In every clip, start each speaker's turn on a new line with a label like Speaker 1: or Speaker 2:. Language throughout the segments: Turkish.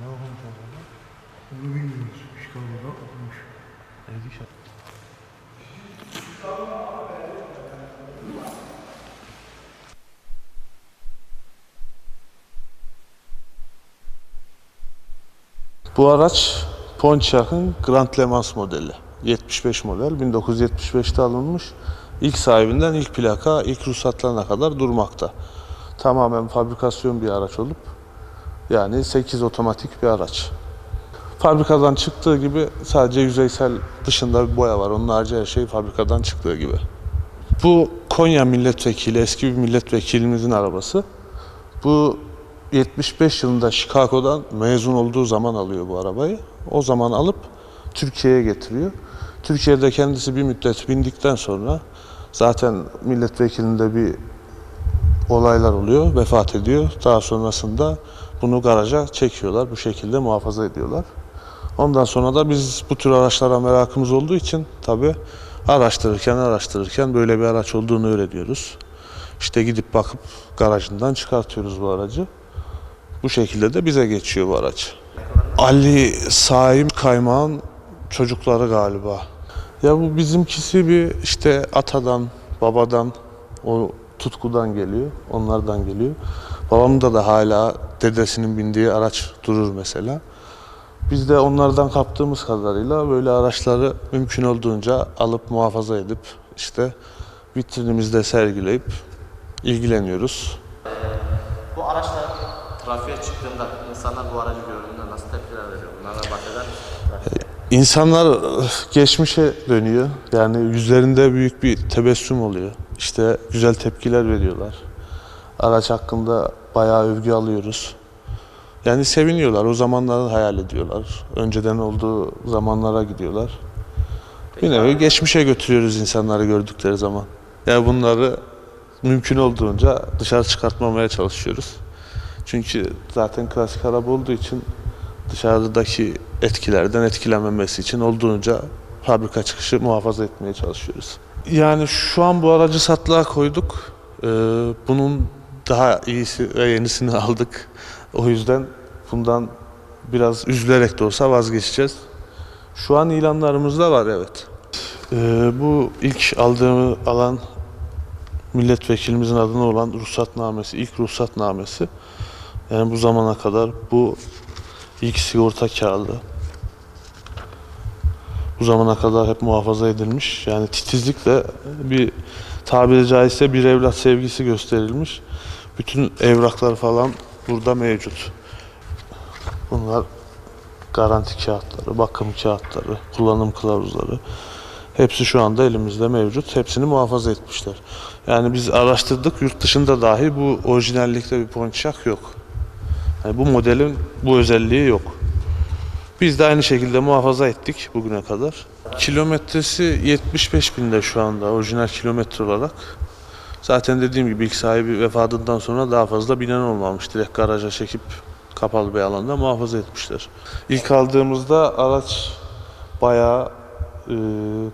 Speaker 1: Ne okumuş acaba? Bilmiyoruz. Chicago'da okumuş. Ezgi şart.
Speaker 2: Bu araç Pontiac'ın Grand Le Mans modeli. 75 model. 1975'te alınmış. İlk sahibinden ilk plaka, ilk ruhsatlarına kadar durmakta. Tamamen fabrikasyon bir araç olup yani 8 otomatik bir araç. Fabrikadan çıktığı gibi sadece yüzeysel dışında bir boya var. Onun harici her şey fabrikadan çıktığı gibi. Bu Konya milletvekili, eski bir milletvekilimizin arabası. Bu 75 yılında Chicago'dan mezun olduğu zaman alıyor bu arabayı. O zaman alıp Türkiye'ye getiriyor. Türkiye'de kendisi bir müddet bindikten sonra zaten milletvekilinde bir olaylar oluyor, vefat ediyor. Daha sonrasında bunu garaja çekiyorlar, bu şekilde muhafaza ediyorlar. Ondan sonra da biz bu tür araçlara merakımız olduğu için tabii araştırırken araştırırken böyle bir araç olduğunu öğreniyoruz. İşte gidip bakıp garajından çıkartıyoruz bu aracı. Bu şekilde de bize geçiyor bu araç. Ali Saim Kaymağ'ın çocukları galiba. Ya bu bizimkisi bir işte atadan, babadan, o tutkudan geliyor, onlardan geliyor. Babamda da hala dedesinin bindiği araç durur mesela. Biz de onlardan kaptığımız kadarıyla böyle araçları mümkün olduğunca alıp muhafaza edip işte vitrinimizde sergileyip ilgileniyoruz.
Speaker 3: Bu araçlar trafiğe çıktığında insanlar bu aracı gördüğünde nasıl tepkiler veriyor? Bunlardan bahseder misin? Trafikte.
Speaker 2: İnsanlar eh, geçmişe dönüyor. Yani yüzlerinde büyük bir tebessüm oluyor. İşte güzel tepkiler veriyorlar. Araç hakkında bayağı övgü alıyoruz. Yani seviniyorlar. O zamanları hayal ediyorlar. Önceden olduğu zamanlara gidiyorlar. Bir nevi geçmişe götürüyoruz insanları gördükleri zaman. Yani bunları mümkün olduğunca dışarı çıkartmamaya çalışıyoruz. Çünkü zaten klasik araba olduğu için dışarıdaki etkilerden etkilenmemesi için olduğunca fabrika çıkışı muhafaza etmeye çalışıyoruz. Yani şu an bu aracı satlığa koyduk. Ee, bunun daha iyisi ve yenisini aldık. O yüzden bundan biraz üzülerek de olsa vazgeçeceğiz. Şu an ilanlarımızda var evet. Ee, bu ilk aldığımı alan milletvekilimizin adına olan ruhsatnamesi, ilk ruhsatnamesi. Yani bu zamana kadar bu ilk sigorta kağıdı. Bu zamana kadar hep muhafaza edilmiş. Yani titizlikle bir tabiri caizse bir evlat sevgisi gösterilmiş. Bütün evraklar falan burada mevcut. Bunlar garanti kağıtları, bakım kağıtları, kullanım kılavuzları. Hepsi şu anda elimizde mevcut. Hepsini muhafaza etmişler. Yani biz araştırdık. Yurt dışında dahi bu orijinallikte bir ponçak yok. Yani bu modelin bu özelliği yok. Biz de aynı şekilde muhafaza ettik bugüne kadar. Kilometresi 75 binde şu anda orijinal kilometre olarak. Zaten dediğim gibi ilk sahibi vefatından sonra daha fazla binen olmamış. Direkt garaja çekip kapalı bir alanda muhafaza etmişler. İlk aldığımızda araç bayağı e,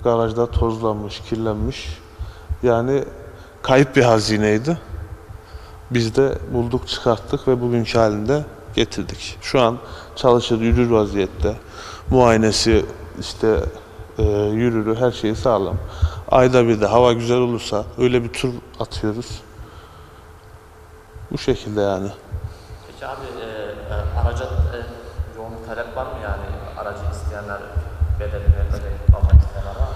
Speaker 2: garajda tozlanmış, kirlenmiş. Yani kayıp bir hazineydi. Biz de bulduk, çıkarttık ve bugünkü halinde getirdik. Şu an çalışır, yürür vaziyette. Muayenesi, işte e, yürürü, her şeyi sağlam. Ayda bir de hava güzel olursa öyle bir tur atıyoruz. Bu şekilde yani.
Speaker 3: Peki abi e, e, araca e, yoğun bir talep var mı yani aracı isteyenler bedelini ödeyip almak isteyenler var mı?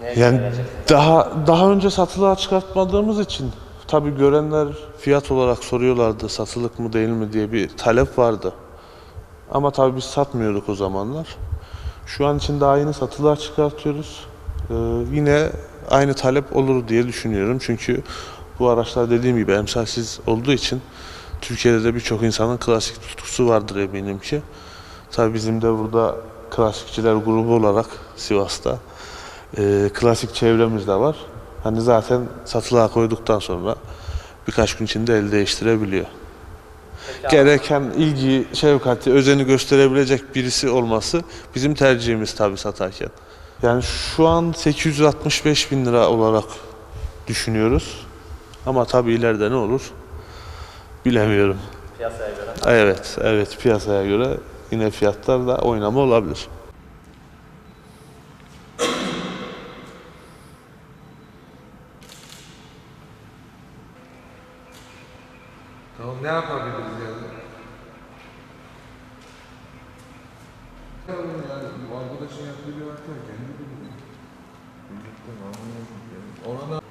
Speaker 3: Neye
Speaker 2: Yani daha daha önce satılığa çıkartmadığımız için tabii görenler fiyat olarak soruyorlardı satılık mı değil mi diye bir talep vardı. Ama tabii biz satmıyorduk o zamanlar. Şu an için daha yeni satılığa çıkartıyoruz. Ee, yine aynı talep olur diye düşünüyorum. Çünkü bu araçlar dediğim gibi emsalsiz olduğu için Türkiye'de de birçok insanın klasik tutkusu vardır eminim ki. Tabii bizim de burada klasikçiler grubu olarak Sivas'ta e, klasik çevremiz de var. Hani zaten satılığa koyduktan sonra birkaç gün içinde el değiştirebiliyor.
Speaker 3: Peki
Speaker 2: Gereken ilgi, şefkati, özeni gösterebilecek birisi olması bizim tercihimiz tabii satarken. Yani şu an 865 bin lira olarak düşünüyoruz. Ama tabii ileride ne olur bilemiyorum.
Speaker 3: Piyasaya göre.
Speaker 2: Evet, evet piyasaya göre yine fiyatlar da oynama olabilir.
Speaker 1: Tamam ne yapabiliriz yani? Yani arkadaşın yaptığı bir hata kendi bilmiyor. Çocuktan anlıyorsun yani. Ona da